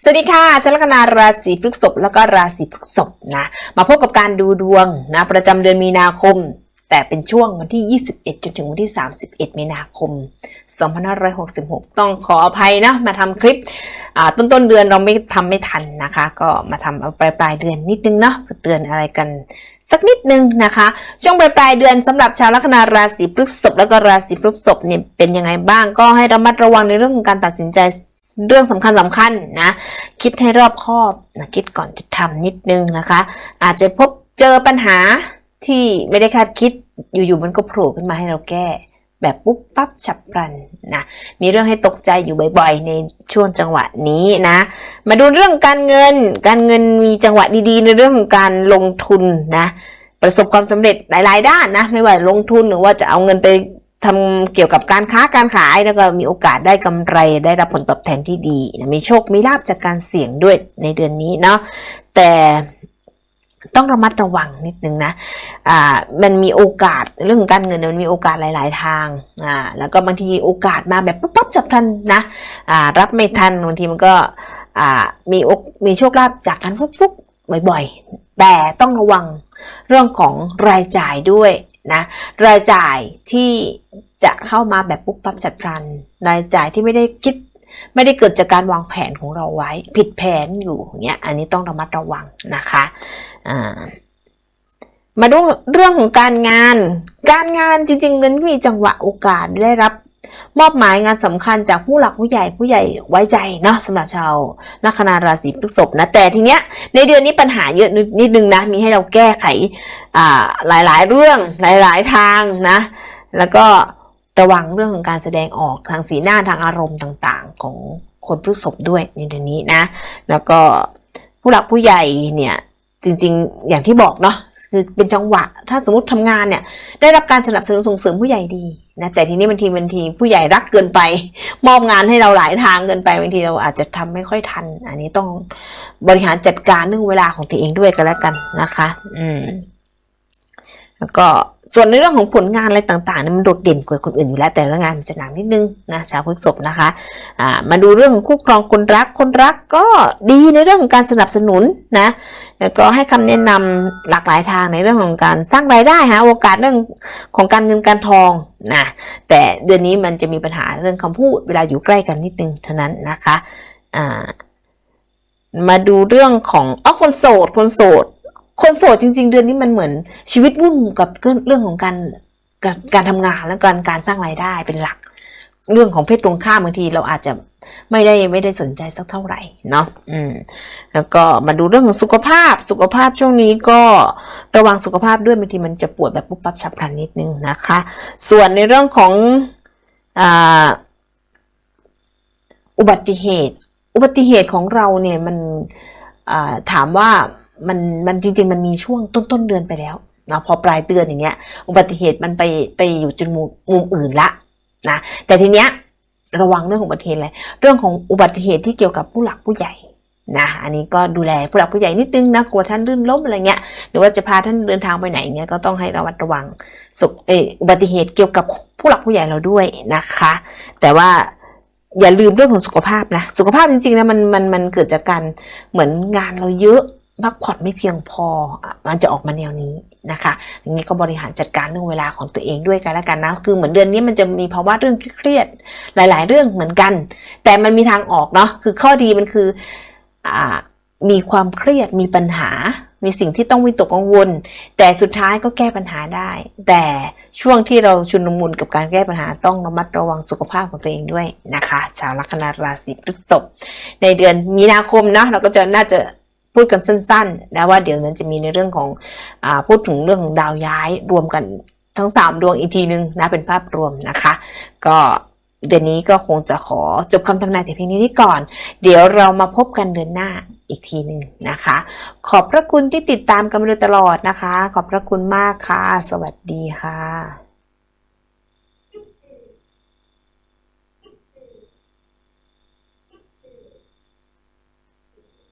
สวัสดีค่ะฉันลัคนาราศีพฤษภแล้วก็ราศีพฤษภนะ มาพบกับการดูดวงนะประจำเดือนมีนาคม แต่เป็นช่วงวันที่ 21 จนถึงวันที่ 31 มีนาคม 2566 ต้องขออภัยนะ มาทำคลิปต้นต้นเดือนเราไม่ทำไม่ทันนะคะ ก็มาทำปลายปลายเดือนนิดนึงเนาะเตือนอะไรกันสักนิดนึงนะคะ ช่วงปลายปลายเดือนสำหรับชาวลัคนาราศีพฤษภแล้วก็ราศีพฤษภเนี่ยเป็นยังไงบ้างก็ให้ระมัดระวังในเรื่องของการตัดสินใจ เรื่องสำคัญสำคัญนะ คิดให้รอบคอบนะคิดก่อนจะทำนิดนึงนะคะ อาจจะพบเจอปัญหาที่ไม่ได้คาดคิดอยู่ๆมันก็โผล่ขึ้นมาให้เราแก้ แบบปุ๊บปั๊บฉับพลันนะมีเรื่องให้ตกใจอยู่บ่อยๆ ในช่วงจังหวะนี้นะ มาดูเรื่องการเงิน การเงินมีจังหวะดีๆ ในเรื่องของการลงทุนนะประสบความสำเร็จหลาย ๆ ด้านนะ ไม่ว่าลงทุนหรือว่าจะเอาเงินไป ทำเกี่ยวกับการค้าการขายแล้วก็มีโอกาสได้กำไรได้รับผลตอบแทนที่ดีมีโชคมีลาบจากการเสี่ยงด้วยในเดือนนี้เนาะแต่ต้องระมัดระวังนิดนึงนะ อ่า มันมีโอกาสเรื่องการเงินมันมีโอกาสหลาย ๆ ทาง อ่า แล้วก็บางทีโอกาสมาแบบปั๊บๆจับพลันนะ อ่า รับไม่ทันบางทีมันก็ อ่า มีโอกมีโชคลาภจากการฟุกๆบ่อย ๆ แต่ต้องระวังเรื่องของรายจ่ายด้วย นะรายจ่ายที่จะเข้ามาแบบปุ๊บปั๊บฉับพลัน รายจ่ายที่ไม่ได้คิดไม่ได้เกิดจากการวางแผนของเราไว้ ผิดแผนอยู่อย่างเงี้ยอันนี้ต้องระมัดระวังนะคะอ่ามาดูเรื่องของการงาน การงานจริงๆเงินมีจังหวะโอกาสได้รับ มอบหมายงานสำคัญจากผู้หลักผู้ใหญ่ผู้ใหญ่ไว้ใจเนาะสำหรับชาวลัคนาราศีพฤษภนะแต่ทีเนี้ยในเดือนนี้ปัญหาเยอะนิดนึงนะมีให้เราแก้ไขอ่าหลายๆ เรื่องหลาย ๆทางนะ แล้วก็ระวังเรื่องของการแสดงออกทางสีหน้าทางอารมณ์ต่างๆ ของคนพฤษภด้วยในเดือนนี้นะ แล้วก็ผู้หลักผู้ใหญ่เนี่ย จริงๆ อย่างที่บอกเนาะคือเป็นจังหวะ ถ้าสมมติทำงานเนี่ยได้รับการสนับสนุนส่งเสริมผู้ใหญ่ดีนะแต่ทีนี้บางทีบางทีผู้ใหญ่รักเกินไป มอบงานให้เราหลายทางเกินไปบางทีเราอาจจะทำไม่ค่อยทัน อันนี้ต้องบริหารจัดการเรื่องเวลาของตัวเองด้วยกันแล้วกันนะคะ อืม แล้วก็ส่วนในเรื่องของผลงานอะไรต่างๆเนี่ยมันโดดเด่นกว่าคนอื่นอยู่แล้ว แต่ละงานมันจะหนักนิดนึงนะชาวพฤษภนะคะอ่ามาดูเรื่องของคู่ครองคนรักคนรักก็ดีในเรื่องของการสนับสนุนนะแล้วก็ให้คำแนะนำหลากหลายทางในเรื่องของการสร้างรายได้หาโอกาสเรื่องของการเงินการทองนะแต่เดือนนี้มันจะมีปัญหาเรื่องคำพูดเวลาอยู่ใกล้กันนิดนึงเท่านั้นนะคะอ่ามาดูเรื่องของอ๋อคนโสดคนโสด คนโสดจริง ๆ เดือนนี้มันเหมือนชีวิตวุ่นกับเรื่องของการการการทำงานและการการสร้างรายได้เป็นหลัก เรื่องของเพศตรงข้ามบางทีเราอาจจะไม่ได้ไม่ได้สนใจสักเท่าไหร่เนาะอืมแล้วก็มาดูเรื่องของสุขภาพสุขภาพช่วงนี้ก็ระวังสุขภาพด้วยบางทีมันจะปวดแบบปุ๊บปั๊บฉับพลันนิดนึงนะคะ ส่วนในเรื่องของอ่าอุบัติเหตุ อุบัติเหตุของเราเนี่ยมันถามว่า มันมันจริง ๆ มันมีช่วงต้นต้นเดือนไปแล้วนะพอปลายเดือนอย่างเงี้ย อุบัติเหตุมันไปไปอยู่จุดมุมมุมอื่นละนะแต่ทีเนี้ยระวังเรื่องของอุบัติเหตุเลยเรื่องของอุบัติเหตุที่เกี่ยวกับผู้หลักผู้ใหญ่นะอันนี้ก็ดูแลผู้หลักผู้ใหญ่นิดนึงนะกลัวท่านลื่นล้มอะไรเงี้ยหรือว่าจะพาท่านเดินทางไปไหนเงี้ยก็ต้องให้ระมัดระวังสุขเอออุบัติเหตุเกี่ยวกับผู้หลักผู้ใหญ่เราด้วยนะคะ แต่ว่าอย่าลืมเรื่องของสุขภาพนะสุขภาพจริงๆนะมันมันมันเกิดจากการเหมือนงานเราเยอะ พักผ่อนไม่เพียงพอมันจะออกมาแนวนี้นะคะอย่างนี้ก็บริหารจัดการเรื่องเวลาของตัวเองด้วยกันแล้วกันนะคือเหมือนเดือนนี้มันจะมีภาวะเรื่องเครียดหลาย ๆ เรื่องเหมือนกัน แต่มันมีทางออกเนาะคือข้อดีมันคืออมีความเครียดมีปัญหา มีสิ่งที่ต้องวิตกกังวล แต่สุดท้ายก็แก้ปัญหาได้ แต่ช่วงที่เราชุนมุนกับการแก้ปัญหาต้องระมัดระวังสุขภาพของตัวเองด้วยนะคะ ชาวลัคนาราศีพฤษภในเดือนมีนาคมเนาะเราก็จะน่าจะ พูดกันสั้นๆนะว่าเดี๋ยวมันจะมีในเรื่องของอ่าพูดถึงเรื่องของดาวย้ายรวมกันทั้ง 3 ดวงอีกทีนึงนะเป็นภาพรวมนะคะ ก็เดือนนี้ก็คงจะขอจบคำทำนายแต่เพียงนี้ก่อน เดี๋ยวเรามาพบกันเดือนหน้าอีกทีหนึ่งนะคะ ขอบพระคุณที่ติดตามกันมาโดยตลอดนะคะ ขอบพระคุณมากค่ะ สวัสดีค่ะ